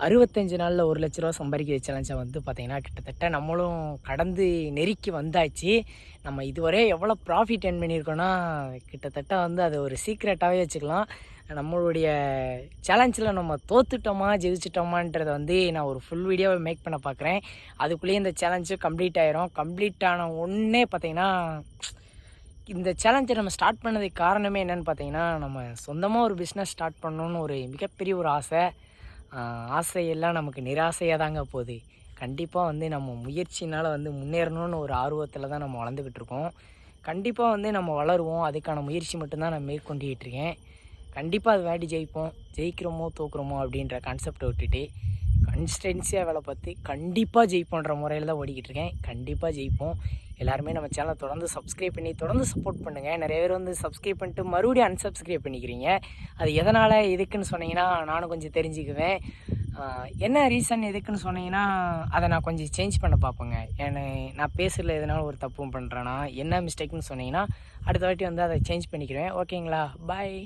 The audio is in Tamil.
அறுபத்தஞ்சு நாளில் ஒரு லட்ச ரூபா சம்பாதிக்கிற சேலஞ்சை வந்து பார்த்திங்கன்னா கிட்டத்தட்ட நம்மளும் கடந்து நெருக்கி வந்தாச்சு. நம்ம இதுவரை எவ்வளோ ப்ராஃபிட் earn பண்ணியிருக்கோன்னா கிட்டத்தட்ட வந்து அது ஒரு சீக்ரெட்டாகவே வச்சுக்கலாம். நம்மளுடைய சேலஞ்சில் நம்ம தோத்துட்டோமா ஜெயிச்சிட்டோமான்றத வந்து நான் ஒரு ஃபுல் வீடியோவை மேக் பண்ண பார்க்குறேன் அதுக்குள்ளேயே இந்த சேலஞ்சு கம்ப்ளீட் ஆயிரும். கம்ப்ளீட் ஆன ஒன்றே பார்த்திங்கன்னா இந்த சேலஞ்சை நம்ம ஸ்டார்ட் பண்ணதுக்கு காரணமே என்னன்னு பார்த்தீங்கன்னா நம்ம சொந்தமாக ஒரு பிஸ்னஸ் ஸ்டார்ட் பண்ணணுன்னு ஒரு மிகப்பெரிய ஒரு ஆசை. ஆசையெல்லாம் நமக்கு நிராசையாக தாங்க போகுது. கண்டிப்பாக வந்து நம்ம முயற்சினால் வந்து முன்னேறணும்னு ஒரு ஆர்வத்தில் தான் நம்ம வளர்ந்துக்கிட்டு இருக்கோம். கண்டிப்பாக வந்து நம்ம வளருவோம். அதுக்கான முயற்சி மட்டும்தான் நான் மேற்கொண்டுகிட்டு இருக்கேன். கண்டிப்பாக அது வேண்டி ஜெயிப்போம். ஜெயிக்கிறோமோ தோக்குறோமோ அப்படின்ற கான்செப்டை விட்டுட்டு கன்ஸ்டன்சியாக வேலை பார்த்து கண்டிப்பாக ஜெயிப்போன்ற முறையில் தான் ஓடிக்கிட்டு இருக்கேன். கண்டிப்பாக ஜெயிப்போம். எல்லாருமே நம்ம சேனலை தொடர்ந்து சப்ஸ்கிரைப் பண்ணி தொடர்ந்து சப்போர்ட் பண்ணுங்கள் நிறைய பேர் வந்து சப்ஸ்கிரைப் பண்ணிட்டு மறுபடியும் அன்சப்ஸ்கிரைப் பண்ணிக்கிறீங்க. அது எதனால் எதுக்குன்னு சொன்னீங்கன்னா நானும் கொஞ்சம் தெரிஞ்சுக்குவேன். என்ன ரீசன் எதுக்குன்னு சொன்னீங்கன்னா அதை நான் கொஞ்சம் சேஞ்ச் பண்ண பார்ப்பேங்க. ஏன்னு நான் பேசுகிறதில் எதனால ஒரு தப்பும் பண்ணுறேன்னா என்ன மிஸ்டேக்னு சொன்னீங்கன்னா அடுத்த வாட்டி வந்து அதை சேஞ்ச் பண்ணிக்கிறேன். ஓகேங்களா பாய்